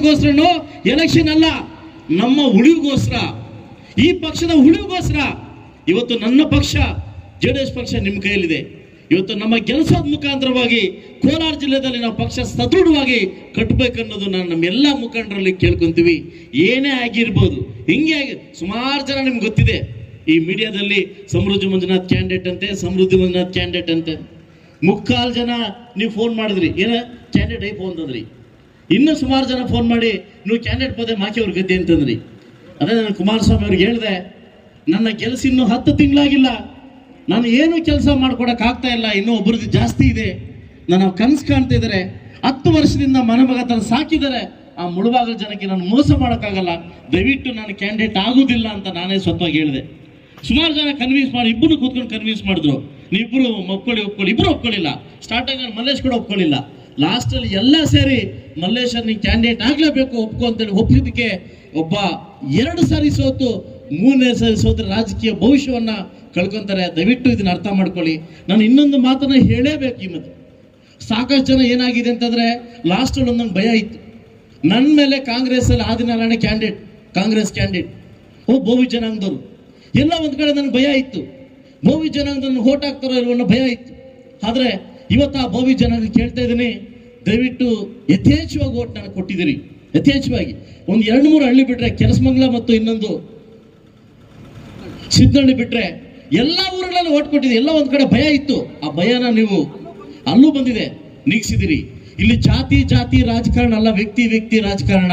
ಪಾರ್ಟಿಗೋಸ್ಕರನೋ election ಅಲ್ಲ, ನಮ್ಮ ಉಳಿವಿಗೋಸ್ಕರ. ಈ ಪಕ್ಷದ ಉಳಿವಿಗೋಸ್ಕರ. ಇವತ್ತು ನನ್ನ ಪಕ್ಷ ಜೆ ಡಿ ಎಸ್ ಪಕ್ಷ ನಿಮ್ಮ ಕೈಯಲ್ಲಿದೆ. ಇವತ್ತು ನಮ್ಮ ಕೆಲಸದ ಮುಖಾಂತರವಾಗಿ ಕೋಲಾರ ಜಿಲ್ಲೆಯಲ್ಲಿ ನಾವು ಪಕ್ಷ ಸದೃಢವಾಗಿ ಕಟ್ಟಬೇಕನ್ನೋದು ನಾನು ನಮ್ಮೆಲ್ಲ ಮುಖಂಡರಲ್ಲಿ ಕೇಳ್ಕೊಂತೀವಿ. ಏನೇ ಆಗಿರ್ಬೋದು, ಹಿಂಗೆ ಆಗಿ, ಸುಮಾರು ಜನ ನಿಮ್ಗೆ ಗೊತ್ತಿದೆ. ಈ ಮೀಡಿಯಾದಲ್ಲಿ ಸಮೃದ್ಧಿ ಮಂಜುನಾಥ್ ಕ್ಯಾಂಡಿಡೇಟ್ ಅಂತೆ, ಸಮೃದ್ಧಿ ಮಂಜುನಾಥ್ ಕ್ಯಾಂಡಿಡೇಟ್ ಅಂತೆ. ಮುಕ್ಕಾಲು ಜನ ನೀವು ಫೋನ್ ಮಾಡಿದ್ರಿ. ಏನ? ಕ್ಯಾಂಡಿಡೇಟ್ ಐ ಫೋನ್ ತಂದ್ರಿ. ಇನ್ನೂ ಸುಮಾರು ಜನ ಫೋನ್ ಮಾಡಿ, ನೀವು ಕ್ಯಾಂಡಿಡೇಟ್ ಪದೇ ಮಾಕಿ ಅವ್ರ ಗದ್ದೆ ಅಂತಂದ್ರಿ. ಅದೇ ನಾನು ಕುಮಾರಸ್ವಾಮಿ ಅವ್ರಿಗೆ ಹೇಳಿದೆ, ನನ್ನ ಕೆಲಸ ಇನ್ನೂ ಹತ್ತು ತಿಂಗಳಾಗಿಲ್ಲ. ನಾನು ಏನು ಕೆಲಸ ಮಾಡ್ಕೊಡಕ್ ಆಗ್ತಾ ಇಲ್ಲ, ಇನ್ನೂ ಒಬ್ಬರದ್ದು ಜಾಸ್ತಿ ಇದೆ. ನಾನು ಕನಸು ಕಾಣ್ತಾ ಇದ್ದಾರೆ ಹತ್ತು ವರ್ಷದಿಂದ ಮನಮಗ ತನ್ನ ಸಾಕಿದ್ದಾರೆ. ಆ ಮುಳುಬಾಗಲ ಜನಕ್ಕೆ ನಾನು ಮೋಸ ಮಾಡೋಕ್ಕಾಗಲ್ಲ. ದಯವಿಟ್ಟು ನಾನು ಕ್ಯಾಂಡಿಡೇಟ್ ಆಗುದಿಲ್ಲ ಅಂತ ನಾನೇ ಸ್ವತಃ ಹೇಳಿದೆ. ಸುಮಾರು ಜನ ಕನ್ವಿನ್ಸ್ ಮಾಡಿ, ಇಬ್ಬರು ಕೂತ್ಕೊಂಡು ಕನ್ವಿನ್ಸ್ ಮಾಡಿದ್ರು. ನೀವಿಬ್ರು ಒಪ್ಕೊಳ್ಳಿ ಒಪ್ಕೊಳ್ಳಿ. ಇಬ್ಬರು ಒಪ್ಕೊಳ್ಳಿಲ್ಲ. ಸ್ಟಾರ್ಟಿಂಗ್ ಮಲ್ಲೇಶ್ ಕೂಡ ಒಪ್ಕೊಳ್ಳಿಲ್ಲ. ಲಾಸ್ಟ್ ಅಲ್ಲಿ ಎಲ್ಲ ಸೇರಿ ಮಲ್ಲೇಶ್ ನೀವು ಕ್ಯಾಂಡಿಡೇಟ್ ಆಗ್ಲೇಬೇಕು ಒಪ್ಕೊ ಅಂತೇಳಿ ಒಪ್ಪಿದ್ದಕ್ಕೆ ಒಬ್ಬ ಎರಡು ಸಾರಿ ಸೋತು, ಮೂರನೇ ಸಾರಿ ಸೋತ್ರ ರಾಜಕೀಯ ಭವಿಷ್ಯವನ್ನ ಕಳ್ಕೊಂತಾರೆ. ದಯವಿಟ್ಟು ಇದನ್ನ ಅರ್ಥ ಮಾಡ್ಕೊಳ್ಳಿ. ನಾನು ಇನ್ನೊಂದು ಮಾತನ್ನ ಹೇಳೇಬೇಕು ಈ ಮತ್ತೆ ಸಾಕಷ್ಟು ಜನ ಏನಾಗಿದೆ ಅಂತಂದ್ರೆ ಲಾಸ್ಟ್ ಅಲ್ಲಿ ಒಂದೊಂದು ಭಯ ಇತ್ತು. ನನ್ನ ಮೇಲೆ ಕಾಂಗ್ರೆಸ್ ಅಲ್ಲಿ ಆದಿನಾರಾಯಣ ಕ್ಯಾಂಡಿಡೇಟ್ ಕಾಂಗ್ರೆಸ್ ಕ್ಯಾಂಡಿಡೇಟ್ ಓ ಬೋವಿ ಜನಾಂಗದವರು. ಎಲ್ಲ ಒಂದ್ ಕಡೆ ನನಗೆ ಭಯ ಇತ್ತು. ಬೋವಿ ಜನಾಂಗದ ಓಟ್ ಹಾಕ್ತಾರೋ ಇಲ್ವನ್ನೋ ಭಯ ಇತ್ತು. ಆದ್ರೆ ಇವತ್ತು ಆ ಬೋವಿ ಜನಾಂಗ ಕೇಳ್ತಾ ಇದ್ದೀನಿ. ದಯವಿಟ್ಟು ಯಥೇಚ್ಛವಾಗಿ ಓಟ್ ನನಗೆ ಕೊಟ್ಟಿದ್ದೀರಿ ಯಥೇಚ್ಛವಾಗಿ. ಒಂದು ಎರಡು ಮೂರು ಹಳ್ಳಿ ಬಿಟ್ಟರೆ ಕೆಲಸಮಂಗ್ಲ ಮತ್ತು ಇನ್ನೊಂದು ಸಿದ್ದಹಳ್ಳಿ ಬಿಟ್ಟರೆ ಎಲ್ಲ ಊರುಗಳಲ್ಲಿ ಓಟ್ ಕೊಟ್ಟಿದೆ ಎಲ್ಲ ಒಂದು ಕಡೆ ಭಯ ಇತ್ತು. ಆ ಭಯನ ನೀವು ಅಲ್ಲೂ ಬಂದಿದೆ. ನೀಗಿಸಿದಿರಿ ಇಲ್ಲಿ ಜಾತಿ ಜಾತಿ, ರಾಜಕಾರಣ ಅಲ್ಲ. ವ್ಯಕ್ತಿ ವ್ಯಕ್ತಿ, ರಾಜಕಾರಣ.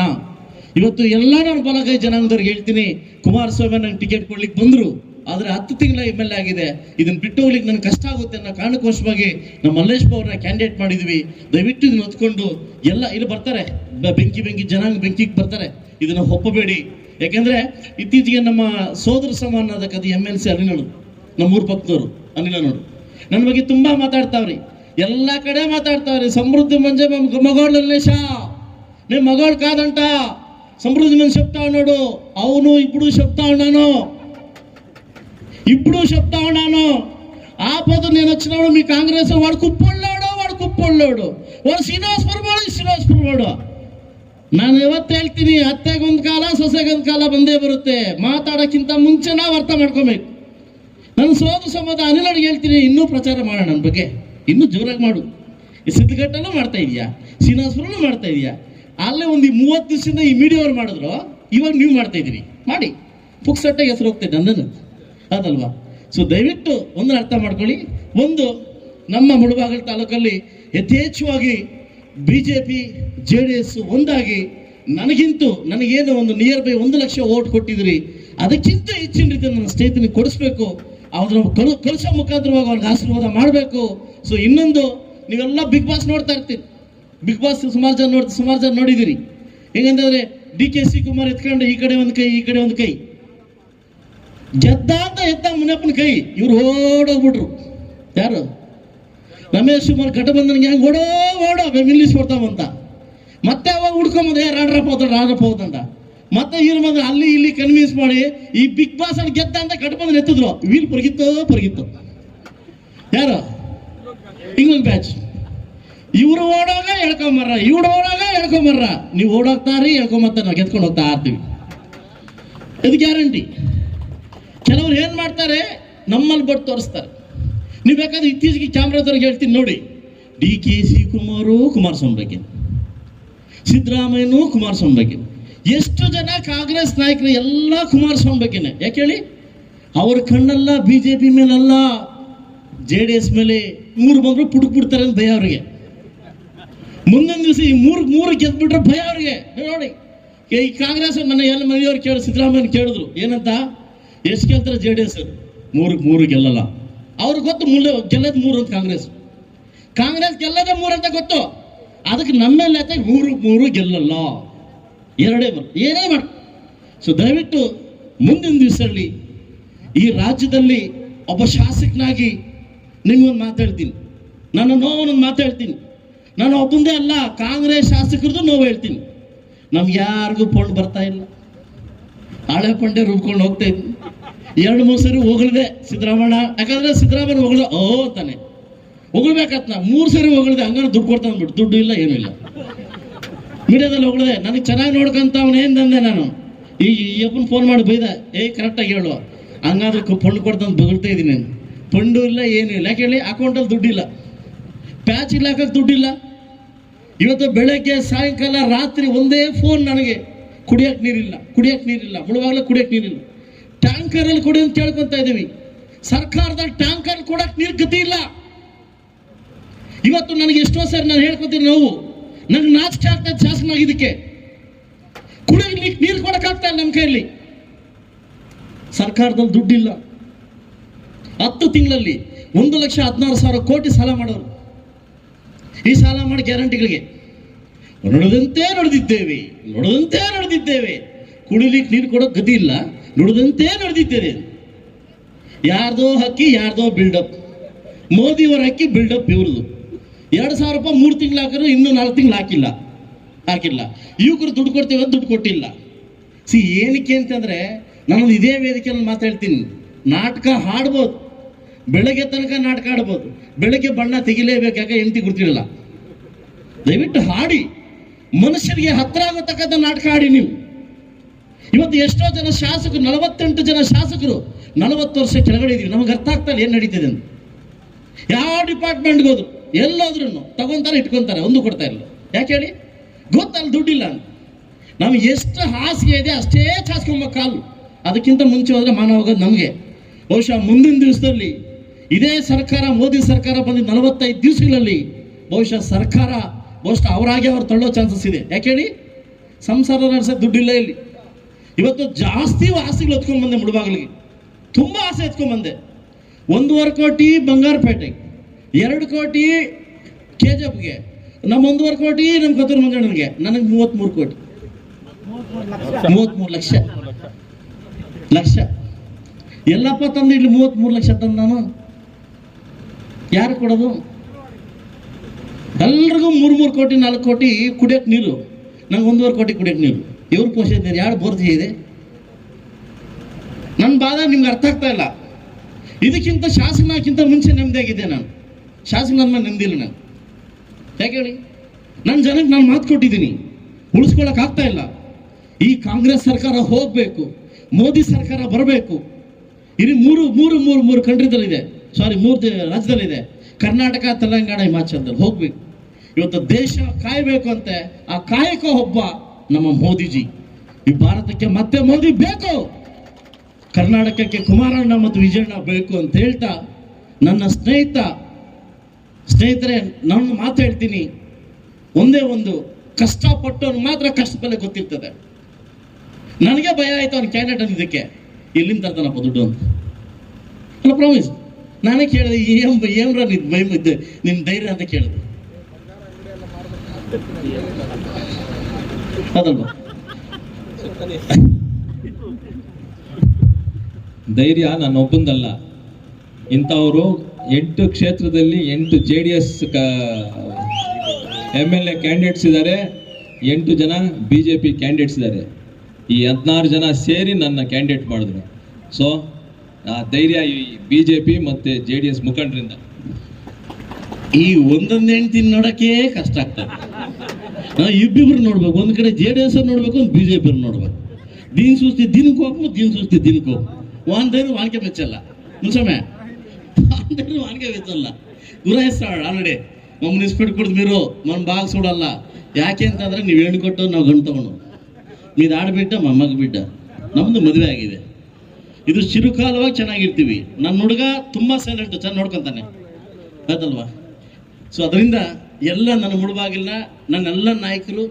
ಇವತ್ತು ಎಲ್ಲ ನಾನು ಬಲಗೈ ಜನಾಂಗದವ್ರಿಗೆ ಹೇಳ್ತೀನಿ. ಕುಮಾರಸ್ವಾಮಿ ನಂಗೆ ಟಿಕೆಟ್ ಕೊಡ್ಲಿಕ್ಕೆ ಬಂದ್ರು. ಆದರೆ ಹತ್ತು ತಿಂಗಳ ಎಂ ಎಲ್ ಎ ಆಗಿದೆ. ಇದನ್ನ ಬಿಟ್ಟು ಹೋಗ್ಲಿಕ್ಕೆ ನನ್ಗೆ ಕಷ್ಟ ಆಗುತ್ತೆ ಅನ್ನೋ ಕಾರಣಕ್ಕೋಸ್ಕರವಾಗಿ ನಮ್ಮ ಮಲ್ಲೇಶ್ ಅವ್ರನ್ನ ಕ್ಯಾಂಡಿಡೇಟ್ ಮಾಡಿದ್ವಿ. ದಯವಿಟ್ಟು ಇದನ್ನ ಹೊತ್ಕೊಂಡು ಎಲ್ಲ ಇಲ್ಲಿ ಬರ್ತಾರೆ. ಬೆಂಕಿ ಬೆಂಕಿ, ಜನಾಂಗ ಬೆಂಕಿಗೆ ಬರ್ತಾರೆ. ಇದನ್ನ ಒಪ್ಪಬೇಡಿ. ಯಾಕೆಂದ್ರೆ ಇತ್ತೀಚೆಗೆ ನಮ್ಮ ಸೋದರ ಸಮಾನ ಅದಕ್ಕೆ ಎಂ ಎಲ್ ಸಿ ಅನಿಲೋಡು ನಮ್ಮೂರ್ ಅನಿಲ ಅನಿಲನೋಡು, ನನ್ನ ಬಗ್ಗೆ ತುಂಬಾ ಮಾತಾಡ್ತಾವ್ರಿ. ಎಲ್ಲ ಕಡೆ ಮಾತಾಡ್ತಾವ್ರಿ. ಸಮೃದ್ಧಿ ಮಂಜೆ ಮಗಳು ಶಾ ಮೇ ಮಗಳು ಕಾದಂಟ. ಸಮೃದ್ಧಿ ಮನ್ ಶಬ್ದ ನೋಡು ಅವನು ಇಬ್ಬರು ಶಬ್ದ ನಾನು ఇప్పుడు చెప్తా ఉన్నాను ఆపద నేను వచ్చినప్పుడు మీ కాంగ్రెస్ వాడు కుప్పొళ్ళాడు వాడు కుప్పొళ్ళాడు వాడు శ్రీనివాసపురం వాడు శ్రీనివాసపురం వాడు ನಾನು ಯಾವತ್ತು ಹೇಳ್ತೀನಿ, ಅತ್ತೆಗೊಂದು ಕಾಲ, ಸೊಸೆಗೊಂದು ಕಾಲ ಬಂದೇ ಬರುತ್ತೆ. ಮಾತಾಡೋಕ್ಕಿಂತ ಮುಂಚೆ ನಾವು ಅರ್ಥ ಮಾಡ್ಕೋಬೇಕು. ನನ್ನ ಸೋದು ಸಂಬಂಧ ಅನಿಲನಿಗೆ ಹೇಳ್ತೀನಿ, ಇನ್ನೂ ಪ್ರಚಾರ ಮಾಡೋಣ ನನ್ನ ಬಗ್ಗೆ. ಇನ್ನೂ ಜೋರಾಗಿ ಮಾಡು. ಸಿದ್ಧಗಟ್ಟಲ್ಲೂ ಮಾಡ್ತಾ ಇದೆಯಾ? ಶ್ರೀನಿವಾಸಪುರಲ್ಲೂ ಮಾಡ್ತಾ ಇದೆಯಾ? ಅಲ್ಲೇ ಒಂದು ಮೂವತ್ತು ದಿವಸದಿಂದ ಈ ಮೀಡಿಯಾ ಅವ್ರು ಮಾಡಿದ್ರು. ಇವಾಗ ನೀವು ಮಾಡ್ತಾ ಇದ್ದೀರಿ. ಮಾಡಿ. ಪುಕ್ಸಟ್ಟೆ ಹೆಸರು ಹೋಗ್ತೈತೆ ನನ್ನನ್ನು. ಅದಲ್ವಾ ಸೊ ದಯವಿಟ್ಟು ಒಂದು ಅರ್ಥ ಮಾಡ್ಕೊಳ್ಳಿ. ಒಂದು, ನಮ್ಮ ಮುಳುಬಾಗಲ ತಾಲೂಕಲ್ಲಿ ಯಥೇಚ್ಛವಾಗಿ B J P J D S ಒಂದಾಗಿ ನನಗಿಂತೂ ನನಗೇನು ಒಂದು ನಿಯರ್ ಬೈ ಒಂದು ಲಕ್ಷ ಓಟ್ ಕೊಟ್ಟಿದ್ರಿ. ಅದಕ್ಕಿಂತ ಹೆಚ್ಚಿನ ರೀತಿ ನನ್ನ ಸ್ನೇಹಿತನಿಗೆ ಕೊಡಿಸ್ಬೇಕು. ಅವ್ರನ್ನ ಕಳು ಕಳಿಸೋ ಮುಖಾಂತರವಾಗಿ ಅವ್ರಿಗೆ ಆಶೀರ್ವಾದ ಮಾಡಬೇಕು. ಸೊ ಇನ್ನೊಂದು, ನೀವೆಲ್ಲ ಬಿಗ್ ಬಾಸ್ ನೋಡ್ತಾ ಇರ್ತೀರಿ. ಬಿಗ್ ಬಾಸ್ ಸುಮಾರು ಜನ ನೋಡ್, ಸುಮಾರು ಜನ ನೋಡಿದಿರಿ. ಹೆಂಗಂತಂದ್ರೆ ಡಿ ಕೆ ಸಿ ಕುಮಾರ್ ಎತ್ಕೊಂಡು ಈ ಕಡೆ ಒಂದು ಕೈ, ಈ ಕಡೆ ಒಂದು ಕೈ. ಗೆದ್ದ ಅಂತ ಎದ್ದ ಮುನಿಯಪ್ಪನ ಕೈ, ಇವ್ರು ಓಡೋಗ್ಬಿಟ್ರು. ಯಾರು? ರಮೇಶ್ ಕುಮಾರ್ ಘಟಬಂಧನ್ಗೆ ಹೆಂಗ್ ಓಡೋ ಓಡೋ ನಿಲ್ಲಿಸ್ಬಿಡ್ತಾವಂತ ಮತ್ತೆ ಅವಾಗ ಹುಡ್ಕೊಂಬಂದೆ ರಾಡ್ರಪ್ಪ ಹೋದ್ರೆ, ರಾಡ್ರಪ್ಪ ಹೋದಂತ ಮತ್ತೆ ಇವ್ರು ಬಂದ್ರೆ, ಅಲ್ಲಿ ಇಲ್ಲಿ ಕನ್ವಿನ್ಸ್ ಮಾಡಿ, ಈ ಬಿಗ್ ಬಾಸ್ ಅಲ್ಲಿ ಗೆದ್ದ ಅಂತ ಘಟಬಂಧನ್ ಎತ್ತಿದ್ರು. ವೀಲ್ ಪೊರಗಿತ್ತು, ಪರಗಿತ್ತು. ಯಾರು? ಇಂಗ್ಲೆಂಡ್ ಬ್ಯಾಚ್ ಇವ್ರು ಓಡೋಗ, ಎಳ್ಕೊಂಬರ್ರ. ಇವ್ರು ಓಡೋಗ, ಎಳ್ಕೊಂಬರ್ರ. ನೀವು ಓಡೋಗ್ತಾರಿ ಎಳ್ಕೊಂಬತ್ತ ನಾವು ಗೆದ್ಕೊಂಡು ಹೋಗ್ತಾ ಇರ್ತೀವಿ. ಇದು ಗ್ಯಾರಂಟಿ ಕೆಲವರು ಏನು ಮಾಡ್ತಾರೆ? ನಮ್ಮಲ್ಲಿ ಬಟ್ ತೋರಿಸ್ತಾರೆ. ನೀವು ಬೇಕಾದ್ರೆ ಇತ್ತೀಚೆಗೆ ಚಾಮರಾಜರಿಗೆ ಹೇಳ್ತೀನಿ ನೋಡಿ. D K C Kumar Kumaraswamy ಬಗ್ಗೆ. ಸಿದ್ದರಾಮಯ್ಯನೂ ಕುಮಾರಸ್ವಾಮಿ ಬಗ್ಗೆ. ಎಷ್ಟು ಜನ ಕಾಂಗ್ರೆಸ್ ನಾಯಕರು ಎಲ್ಲ ಕುಮಾರಸ್ವಾಮಿ ಬಗ್ಗೆನೆ? ಯಾಕೆ ಹೇಳಿ? ಅವ್ರ ಕಣ್ಣಲ್ಲ ಬಿ ಜೆ ಪಿ ಮೇಲಲ್ಲ. ಜೆ ಡಿ ಎಸ್ ಮೇಲೆ ಮೂರು ಬಂದ್ರು ಪುಡುಕ್ಬಿಡ್ತಾರೆ ಅಂತ ಭಯ ಅವ್ರಿಗೆ. ಮುಂದೊಂದು ದಿವಸ ಈ ಮೂರು ಮೂರು ಗೆದ್ಬಿಟ್ರೆ ಭಯ ಅವ್ರಿಗೆ. ನೋಡಿ, ಈ ಕಾಂಗ್ರೆಸ್ ನನ್ನ ಎಲ್ಲ ಮನೆಯವ್ರು ಕೇಳಿ ಸಿದ್ದರಾಮಯ್ಯ ಕೇಳಿದ್ರು. ಏನಂತ? ಎಷ್ಟು ಗೆಲ್ತಾರೆ ಜೆ ಡಿ ಎಸ್? ಮೂರಕ್ಕೆ ಮೂರು ಗೆಲ್ಲಲ್ಲ. ಅವ್ರಿಗೆ ಗೊತ್ತು ಮುಳ್ಳು ಗೆಲ್ಲದ ಮೂರು ಅಂತ ಕಾಂಗ್ರೆಸ್. ಕಾಂಗ್ರೆಸ್ ಗೆಲ್ಲದ ಮೂರು ಅಂತ ಗೊತ್ತು. ಅದಕ್ಕೆ ನಮ್ಮೆಲ್ಲ ಮೂರು ಮೂರು ಗೆಲ್ಲಲ್ಲ. ಎರಡೇ ಬರ್ ಏನೇ ಮಾಡ ಸೊ ದಯವಿಟ್ಟು ಮುಂದಿನ ದಿವಸದಲ್ಲಿ ಈ ರಾಜ್ಯದಲ್ಲಿ ಒಬ್ಬ ಶಾಸಕನಾಗಿ ನಿಮ್ಗೊಂದು ಮಾತಾಡ್ತೀನಿ ನನ್ನ ನೋವನ್ನು ಮಾತಾಡ್ತೀನಿ ನಾನು ಒಬ್ಬಂದೇ ಅಲ್ಲ, ಕಾಂಗ್ರೆಸ್ ಶಾಸಕರದ್ದು ನೋವು ಹೇಳ್ತೀನಿ. ನಮ್ಗೆ ಯಾರಿಗೂ ಪೋಲ್ ಬರ್ತಾ ಇಲ್ಲ. ಹಳೆ ಪಂಡೆ ರುಬ್ಕೊಂಡು ಹೋಗ್ತಾ ಇದ್ವಿ ಎರಡು ಮೂರು ಸರಿ ಹೊಗಳಿದೆ ಸಿದ್ದರಾಮಣ್ಣ? ಯಾಕಂದ್ರೆ ಸಿದ್ದರಾಮಯ್ಯ ಹೊಗಳ ಓ ಅಂತಾನೆ ಹೊಗಳ್ಬೇಕಾತ್ ನಾ ಮೂರು ಸರಿ ಹೊಗಳಿದೆ ಹಂಗಾರೆ ದುಡ್ಡು ಕೊಡ್ತಾ ಅಂದ್ಬಿಟ್ಟು. ದುಡ್ಡು ಇಲ್ಲ, ಏನೂ ಇಲ್ಲ. ಮೀಡಿಯಾದಲ್ಲಿ ಹೊಗಳಿದೆ ನನಗೆ ಚೆನ್ನಾಗಿ ನೋಡ್ಕೊಂತ ಅವನೇನು ತಂದೆ ನಾನು? ಈ ಅಪ್ಪನ ಫೋನ್ ಮಾಡಿ ಬೈದ. ಏ ಕರೆಕ್ಟಾಗಿ ಹೇಳು. ಹಂಗಾದ್ರೆ ಪಂಡು ಕೊಡ್ತಾ ಅಂತ ಬಗಳ್ತಾ ಇದ್ದೀನಿ ನಾನು. ಪಂಡು ಇಲ್ಲ, ಏನು ಇಲ್ಲ. ಯಾಕೆ ಹೇಳಿ? ಅಕೌಂಟಲ್ಲಿ ದುಡ್ಡಿಲ್ಲ. ಪ್ಯಾಚ್ ಇಲ್ಲ ಹಾಕಕ್ಕೆ ದುಡ್ಡಿಲ್ಲ. ಇವತ್ತು ಬೆಳಗ್ಗೆ, ಸಾಯಂಕಾಲ, ರಾತ್ರಿ ಒಂದೇ ಫೋನ್ ನನಗೆ. ಕುಡಿಯಕ್ಕೆ ನೀರಿಲ್ಲ ಕುಡಿಯಕ್ಕೆ ನೀರಿಲ್ಲ, ಮುಳುವಾಗಲೇ ಕುಡಿಯಕ್ಕೆ ನೀರಿಲ್ಲ. ಟ್ಯಾಂಕರಲ್ಲಿ ಕುಡಿ ಅಂತ ಕೇಳ್ಕೊತ ಇದ್ದೀವಿ ಸರ್ಕಾರದಲ್ಲಿ ಟ್ಯಾಂಕರ್ ಕೊಡಕ್ಕೆ ನೀರು ಗತಿ ಇಲ್ಲ. ಇವತ್ತು ನನಗೆ ಎಷ್ಟೋ ಸರ್ ನಾನು ಹೇಳ್ಕೊತೀನಿ ನೋವು. ನನಗೆ ನಾಚಿಕೆ ಆಗ್ತಾ ಇದೆ ಶಾಸನ ಇದಕ್ಕೆ ಕುಡಿಯಲಿಕ್ಕೆ ನೀರು ಕೊಡಕ್ಕಾಗ್ತಾ ಇಲ್ಲ ನಮ್ಮ ಕೈಯಲ್ಲಿ. ಸರ್ಕಾರದಲ್ಲಿ ದುಡ್ಡಿಲ್ಲ. ಹತ್ತು ತಿಂಗಳಲ್ಲಿ ಒಂದು ಲಕ್ಷ ಹದಿನಾರು ಸಾವಿರ ಕೋಟಿ ಸಾಲ ಮಾಡೋರು. ಈ ಸಾಲ ಮಾಡಿ ಗ್ಯಾರಂಟಿಗಳಿಗೆ. ನುಡಿದಂತೆ ನಡೆದಿದ್ದೇವೆ ನುಡಿದಂತೆ ನಡೆದಿದ್ದೇವೆ. ಕುಡಿಲಿಕ್ಕೆ ನೀರು ಕೊಡೋ ಗತಿ ಇಲ್ಲ, ನುಡಿದಂತೆ ನಡೆದಿದ್ದೇವೆ. ಯಾರ್ದೋ ಹಕ್ಕಿ, ಯಾರ್ದೋ ಬಿಲ್ಡಪ್ ಮೋದಿಯವರ ಹಕ್ಕಿ ಬಿಲ್ಡಪ್ ಇವ್ರದ್ದು. ಎರಡು ಸಾವಿರ ರೂಪಾಯಿ ಮೂರು ತಿಂಗಳು ಹಾಕಿದ್ರು, ಇನ್ನೂ ನಾಲ್ಕು ತಿಂಗಳು ಹಾಕಿಲ್ಲ. ಹಾಕಿಲ್ಲ. ಯುವಕರು ದುಡ್ಡು ಕೊಡ್ತೇವೆ ದುಡ್ಡು ಕೊಟ್ಟಿಲ್ಲ. ಸಿ, ಏನಕ್ಕೆ ಅಂತಂದ್ರೆ ನಾನು ಇದೇ ವೇದಿಕೆಯಲ್ಲಿ ಮಾತಾಡ್ತೀನಿ ನಾಟಕ ಹಾಡ್ಬೋದು. ಬೆಳಗ್ಗೆ ತನಕ ನಾಟಕ ಆಡ್ಬೋದು ಬೆಳಗ್ಗೆ ಬಣ್ಣ ತೆಗಿಲೇಬೇಕು ಯಾಕೆ? ಹೆಂಡತಿ ದಯವಿಟ್ಟು ಹಾಡಿ. ಮನುಷ್ಯರಿಗೆ ಹತ್ರ ಆಗತಕ್ಕಂಥ ನಾಟಕ ಆಡಿ ನೀವು. ಇವತ್ತು ಎಷ್ಟೋ ಜನ ಶಾಸಕರು, ನಲವತ್ತೆಂಟು ಜನ ಶಾಸಕರು ನಲವತ್ತು ವರ್ಷ ಕೆಳಗಡೆ ಇದೀವಿ ನಮಗೆ ಅರ್ಥ ಆಗ್ತಾ ಇಲ್ಲ ಏನು ನಡೀತಿದೆ ಅಂತ. ಯಾವ ಡಿಪಾರ್ಟ್ಮೆಂಟ್ಗೆ ಹೋದ್ರು? ಎಲ್ಲೋದ್ರೂ ತಗೊಂತಾರೆ, ಇಟ್ಕೊಂತಾರೆ, ಒಂದು ಕೊಡ್ತಾ ಇಲ್ಲ ಯಾಕೆ ಹೇಳಿ? ಗೊತ್ತಲ್ಲಿ, ದುಡ್ಡಿಲ್ಲ ಅಂತ. ನಮ್ಗೆ ಎಷ್ಟು ಹಾಸಿಗೆ ಇದೆ, ಅಷ್ಟೇ ಚಾಸ್ಕೊಂಬ ಕಾಲು. ಅದಕ್ಕಿಂತ ಮುಂಚೆ ಹೋದ್ರೆ ಮಾನ ಹೋಗೋದು ನಮಗೆ. ಬಹುಶಃ ಮುಂದಿನ ದಿವಸದಲ್ಲಿ ಇದೇ ಸರ್ಕಾರ, ಮೋದಿ ಸರ್ಕಾರ ಬಂದಿದ್ದ ನಲವತ್ತೈದು ದಿವಸಗಳಲ್ಲಿ ಬಹುಶಃ ಸರ್ಕಾರ ಬಹುಶಃ ಅವರಾಗೆ ಅವ್ರು ತಳ್ಳೋ ಚಾನ್ಸಸ್ ಇದೆ. ಯಾಕೆ ಹೇಳಿ? ಸಂಸಾರ ನಡೆಸೋದು ದುಡ್ಡಿಲ್ಲ ಇಲ್ಲಿ. ಇವತ್ತು ಜಾಸ್ತಿ ಆಸೆಗಳು ಎತ್ಕೊಂಡ್ ಬಂದೆ ಮುಳುಬಾಗಿಲಿಗೆ. ತುಂಬ ಆಸೆ ಎತ್ಕೊಂಡ್ ಬಂದೆ. ಒಂದೂವರೆ ಕೋಟಿ ಬಂಗಾರಪೇಟೆಗೆ. ಎರಡು ಕೋಟಿ ಕೆ ಜಿ ಎಫ್ಗೆ ನಮ್ಮ ಒಂದೂವರೆ ಕೋಟಿ ನಮ್ಮ ಕತ್ತೂರು ಮಂಜಣ್ಣನಿಗೆ. ನನಗೆ ಮೂವತ್ತ್ಮೂರು ಕೋಟಿ. ಮೂವತ್ತ್ಮೂರು ಲಕ್ಷ. ಲಕ್ಷ. ಎಲ್ಲಪ್ಪ ತಂದು ಇಲ್ಲಿ ಮೂವತ್ತ್ಮೂರು ಲಕ್ಷ ತಂದು ನಾನು. ಯಾರು ಕೊಡೋದು? ಎಲ್ರಿಗೂ ಮೂರು ಮೂರು ಕೋಟಿ, ನಾಲ್ಕು ಕೋಟಿ ಕುಡಿಯೋಕ್ಕೆ ನೀರು. ನಂಗೆ ಒಂದೂವರೆ ಕೋಟಿ ಕುಡಿಯೋಕ್ಕೆ ನೀರು. ಇವ್ರು ಪೋಷಿಸಿದ್ದಾರೆ ಯಾರು ಬೋರ್ಜಿ ಇದೆ? ನನ್ನ ಬಾಧ ನಿಮ್ಗೆ ಅರ್ಥ ಆಗ್ತಾ ಇಲ್ಲ. ಇದಕ್ಕಿಂತ ಶಾಸನಕ್ಕಿಂತ ಮುಂಚೆ ನೆಮ್ಮದಿಯಾಗಿದ್ದೆ ನಾನು. ಶಾಸನ ಅಂದ್ಮೇಲೆ ನೆಮ್ಮದಿಲ್ಲ ನಾನು ಯಾಕೆ ಹೇಳಿ? ನನ್ನ ಜನಕ್ಕೆ ನಾನು ಮಾತು ಕೊಟ್ಟಿದ್ದೀನಿ. ಉಳಿಸ್ಕೊಳಕ್ ಆಗ್ತಾ ಇಲ್ಲ. ಈ ಕಾಂಗ್ರೆಸ್ ಸರ್ಕಾರ ಹೋಗಬೇಕು. ಮೋದಿ ಸರ್ಕಾರ ಬರಬೇಕು. ಇಲ್ಲಿ ಮೂರು ಮೂರು ಮೂರು ಮೂರು ಕಂಟ್ರಿದಲ್ಲಿದೆ. ಸಾರಿ ಮೂರು ರಾಜ್ಯದಲ್ಲಿದೆ. ಕರ್ನಾಟಕ, ತೆಲಂಗಾಣ, ಹಿಮಾಚಲದಲ್ಲಿ ಹೋಗ್ಬೇಕು. ಇವತ್ತು ದೇಶ ಕಾಯಬೇಕು ಅಂತೆ. ಆ ಕಾಯಕ ಒಬ್ಬ ನಮ್ಮ ಮೋದಿಜಿ. ಈ ಭಾರತಕ್ಕೆ ಮತ್ತೆ ಮೋದಿ ಬೇಕು. ಕರ್ನಾಟಕಕ್ಕೆ ಕುಮಾರಣ್ಣ ಮತ್ತು ವಿಜಯಣ್ಣ ಬೇಕು ಅಂತ ಹೇಳ್ತಾ ನನ್ನ ಸ್ನೇಹಿತ, ಸ್ನೇಹಿತರೆ, ನಾನು ಮಾತಾಡ್ತೀನಿ ಒಂದೇ ಒಂದು, ಕಷ್ಟಪಟ್ಟವನು ಮಾತ್ರ ಕಷ್ಟ ಬೆಲೆ ಗೊತ್ತಿರ್ತದೆ. ನನಗೆ ಭಯ ಆಯ್ತು ಅವ್ನು ಕ್ಯಾಂಡಿಡೇಟ್ ಇದಕ್ಕೆ. ಎಲ್ಲಿಂದ ತರ್ತಾನಪ್ಪ ದುಡ್ಡು ಅಂತ. ಅಲ್ಲ ಪ್ರಾಮಿಸ್ ನಾನೇ ಕೇಳಿದೆ, ಏನ್ ಏನ್ರ ನಿನ್ ಭಯ ನಿನ್ನ ನಿನ್ ಧೈರ್ಯ ಅಂತ ಕೇಳಿದೆ. ಧೈರ್ಯ ನನ್ನ ಒಬ್ಬಂದಲ್ಲ ಇಂಥವರು ಎಂಟು ಕ್ಷೇತ್ರದಲ್ಲಿ ಎಂಟು J D S M L A candidates ಇದ್ದಾರೆ ಎಂಟು ಜನ ಬಿ ಜೆ ಪಿ ಕ್ಯಾಂಡಿಡೇಟ್ಸ್ ಇದ್ದಾರೆ ಈ ಹದಿನಾರು ಜನ ಸೇರಿ ನನ್ನ ಕ್ಯಾಂಡಿಡೇಟ್ ಮಾಡಿದ್ರು. ಸೊ ಆ ಧೈರ್ಯ ಈ ಬಿ ಜೆ ಪಿ ಮತ್ತು ಜೆ ಡಿ ಎಸ್ ಮುಖಂಡರಿಂದ. ಈ ಒಂದೊಂದು ಹೆಂಡತಿ ನೋಡಕ್ಕೆ ಕಷ್ಟ ಆಗ್ತದೆ. ನಾವು ಇಬ್ಬಿಬ್ರು ನೋಡ್ಬೇಕು. ಒಂದು ಕಡೆ ಜೆ ಡಿ ಎಸ್ ನೋಡ್ಬೇಕು, ಒಂದು ಬಿ ಜೆ ಪಿ ನೋಡ್ಬೇಕು. ದಿನ ಸುಸ್ತಿ ದಿನಕ್ಕೆ ಹೋಗ್ಬೇಕು ದಿನ ಸುಸ್ತಿ ದಿನಕ್ಕೆ ಹೋಗ್ಬೇಕು ವಾಂದೇನು ವಾಣಿಕೆ ಬೆಚ್ಚಲ್ಲ. ಮುನ್ಸಮೆ ವಾಂದೇನು ವಾಣಿಕೆ ಗುರ ಗುರಾಯಿಸ್ತಾಳ ಆಲ್ರೆಡಿ. ಮಮ್ಮನ ಇಸ್ಪೆಟ್ ಕುಡ್ದು ಮೀರು ಮನ್ ಬಾಗ್ ಸುಡಲ್ಲ ಯಾಕೆ ಅಂತಂದ್ರೆ ನೀವು ಹೆಣ್ಣು ಕೊಟ್ಟು ನಾವು ಗಂಡು ತಗೊಂಡು. ನೀದು ಆಡ್ಬಿಟ್ಟ ಮಮ್ಮಗ್ ಬಿಟ್ಟ. ನಮ್ಮದು ಮದುವೆ ಆಗಿದೆ. ಇದು ಚಿರುಕಾಲವಾಗಿ ಚೆನ್ನಾಗಿರ್ತೀವಿ. ನನ್ನ ಹುಡುಗ ತುಂಬಾ ಸೈಲೆಂಟ್, ಚೆನ್ನಾಗಿ ನೋಡ್ಕೊಂತಾನೆ. ಅದಲ್ವಾ ಸೊ ಅದರಿಂದ ಎಲ್ಲ ನನ್ನ ಮುಳುಬಾಗಿಲ್ಲ ನನ್ನೆಲ್ಲ ನಾಯಕರು,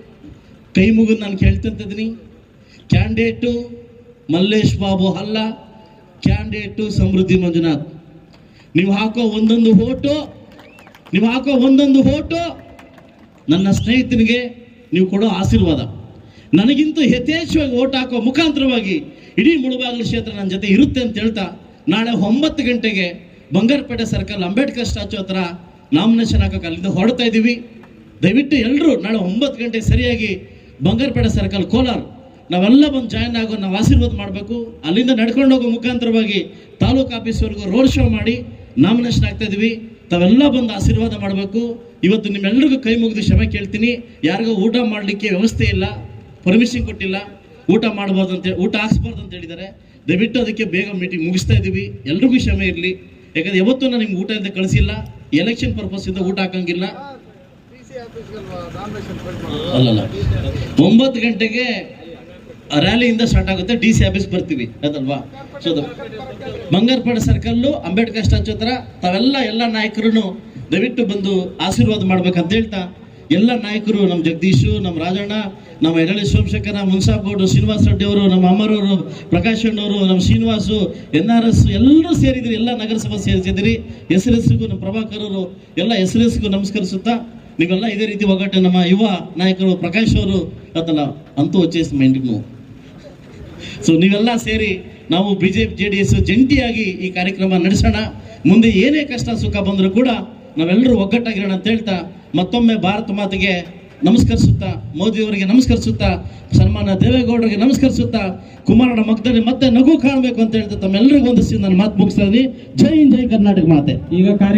ಕೈ ಮುಗಿದು ನಾನು ಕೇಳ್ತಂತಿದ್ದೀನಿ ಕ್ಯಾಂಡಿಡೇಟು ಮಲ್ಲೇಶ್ ಬಾಬು ಅಲ್ಲ ಕ್ಯಾಂಡಿಡೇಟು ಸಮೃದ್ಧಿ ಮಂಜುನಾಥ್. ನೀವು ಹಾಕೋ ಒಂದೊಂದು ಓಟು ನೀವು ಹಾಕೋ ಒಂದೊಂದು ಓಟು ನನ್ನ ಸ್ನೇಹಿತನಿಗೆ ನೀವು ಕೊಡೋ ಆಶೀರ್ವಾದ. ನನಗಿಂತ ಯಥೇಚ್ಛವಾಗಿ ಓಟ್ ಹಾಕೋ ಮುಖಾಂತರವಾಗಿ ಇಡೀ ಮುಳುಬಾಗಿಲು ಕ್ಷೇತ್ರ ನನ್ನ ಜೊತೆ ಇರುತ್ತೆ ಅಂತ ಹೇಳ್ತಾ ನಾಳೆ ಒಂಬತ್ತು ಗಂಟೆಗೆ ಬಂಗಾರಪೇಟೆ ಸರ್ಕಲ್ ಅಂಬೇಡ್ಕರ್ ಸ್ಟ್ಯಾಚು ಹತ್ರ ನಾಮಿನೇಷನ್ ಹಾಕೋಕೆ ಅಲ್ಲಿಂದ ಹೊರಡ್ತಾ ಇದ್ದೀವಿ. ದಯವಿಟ್ಟು ಎಲ್ಲರೂ ನಾಳೆ ಒಂಬತ್ತು ಗಂಟೆ ಸರಿಯಾಗಿ ಬಂಗಾರಪೇಟೆ ಸರ್ಕಲ್, ಕೋಲಾರ, ನಾವೆಲ್ಲ ಬಂದು ಜಾಯ್ನ್ ಆಗೋ, ನಾವು ಆಶೀರ್ವಾದ ಮಾಡಬೇಕು. ಅಲ್ಲಿಂದ ನಡ್ಕೊಂಡು ಹೋಗೋ ಮುಖಾಂತರವಾಗಿ ತಾಲೂಕು ಆಫೀಸ್ವರೆಗೂ ರೋಡ್ ಶೋ ಮಾಡಿ ನಾಮಿನೇಷನ್ ಆಗ್ತಾ ಇದ್ವಿ ತಾವೆಲ್ಲ ಬಂದು ಆಶೀರ್ವಾದ ಮಾಡಬೇಕು. ಇವತ್ತು ನಿಮ್ಮೆಲ್ಲರಿಗೂ ಕೈ ಮುಗಿದು ಕ್ಷಮೆ ಕೇಳ್ತೀನಿ. ಯಾರಿಗೂ ಊಟ ಮಾಡಲಿಕ್ಕೆ ವ್ಯವಸ್ಥೆ ಇಲ್ಲ ಪರ್ಮಿಷನ್ ಕೊಟ್ಟಿಲ್ಲ. ಊಟ ಮಾಡ್ಬೋದು ಅಂತೇಳಿ ಊಟ ಹಾಕ್ಸ್ಬಾರ್ದು ಅಂತ ಹೇಳಿದ್ದಾರೆ. ದಯವಿಟ್ಟು ಅದಕ್ಕೆ ಬೇಗ ಮೀಟಿಂಗ್ ಮುಗಿಸ್ತಾ ಇದ್ದೀವಿ. ಎಲ್ರಿಗೂ ಕ್ಷಮೆ ಇರಲಿ. ಯಾಕಂದ್ರೆ ಯಾವತ್ತೂ ನಾನು ನಿಮ್ಗೆ ಊಟ ಅಂತ ಕಳಿಸಿಲ್ಲ ಎಲೆಕ್ಷನ್ ಪರ್ಪಸ್ ಇಂದ ಊಟ ಹಾಕಂಗಿಲ್ಲ. ಅಲ್ಲಲ್ಲ ಒಂಬತ್ತು ಗಂಟೆಗೆ ರ್ಯಾಲಿಯಿಂದ ಸ್ಟಾರ್ಟ್ ಆಗುತ್ತೆ ಡಿ ಸಿ ಆಫೀಸ್ ಬರ್ತೀವಿ ಅದಲ್ವಾ? So Bangarapete circle Ambedkar statue ಹತ್ರ ತಾವೆಲ್ಲ ಎಲ್ಲ ನಾಯಕರು ದಯವಿಟ್ಟು ಬಂದು ಆಶೀರ್ವಾದ ಮಾಡ್ಬೇಕಂತ ಹೇಳ್ತಾ ಎಲ್ಲ ನಾಯಕರು, ನಮ್ಮ ಜಗದೀಶು, ನಮ್ಮ ರಾಜಣ್ಣ, ನಮ್ಮ ಎಡಳಿ ಸೋಮಶೇಖರ ಮುನ್ಸಾಬ್ ಗೌಡ್ರು ಶ್ರೀನಿವಾಸ ರೆಡ್ಡಿ ಅವರು, ನಮ್ಮ ಅಮ್ಮರವರು ಪ್ರಕಾಶ್ ಅಣ್ಣವರು, ನಮ್ಮ ಶ್ರೀನಿವಾಸು, ಎನ್ ಆರ್ ಎಸ್ ಎಲ್ಲರೂ ಸೇರಿದ್ರಿ, ಎಲ್ಲ ನಗರಸಭಾ ಸೇರಿಸಿದ್ರಿ ಎಸ್ಗೂ ನಮ್ಮ ಪ್ರಭಾಕರ್ ಅವರು ಎಲ್ಲ ಹೆಸರಿಗೂ ನಮಸ್ಕರಿಸುತ್ತಾ ನೀವೆಲ್ಲ ಇದೇ ರೀತಿ ಒಗ್ಗಟ್ಟೆ ನಮ್ಮ ಯುವ ನಾಯಕರು ಪ್ರಕಾಶ್ ಅವರು ಅದನ್ನ ಅಂತೂ ವಚ್ಚೇಸ್ ನೋವು ಸೊ ನೀವೆಲ್ಲ ಸೇರಿ ನಾವು B J P J D S ಜಂಟಿಯಾಗಿ ಈ ಕಾರ್ಯಕ್ರಮ ನಡೆಸೋಣ. ಮುಂದೆ ಏನೇ ಕಷ್ಟ ಸುಖ ಬಂದರೂ ಕೂಡ ನಾವೆಲ್ಲರೂ ಒಗ್ಗಟ್ಟಾಗಿರೋಣ ಅಂತ ಹೇಳ್ತಾ ಮತ್ತೊಮ್ಮೆ ಭಾರತ ಮಾತೆಗೆ ನಮಸ್ಕರಿಸುತ್ತಾ, ಮೋದಿಯವರಿಗೆ ನಮಸ್ಕರಿಸುತ್ತಾ ಸನ್ಮಾನ ದೇವೇಗೌಡರಿಗೆ ನಮಸ್ಕರಿಸುತ್ತಾ, ಕುಮಾರನ ಮಗದಲ್ಲಿ ಮತ್ತೆ ನಗು ಕಾಣಬೇಕು ಅಂತ ಹೇಳ್ತಾ ತಮ್ಮೆಲ್ಲರಿಗೂ ಒಂದಿಸಿ ನಾನು ಮಾತು ಮುಗಿಸ್ತಾ ಇದ್ದೀನಿ ಜೈ ಹಿಂದ್, ಜೈ ಕರ್ನಾಟಕ ಮಾತೆ. ಈಗ ಕಾರ್ಯಕ್ರಮ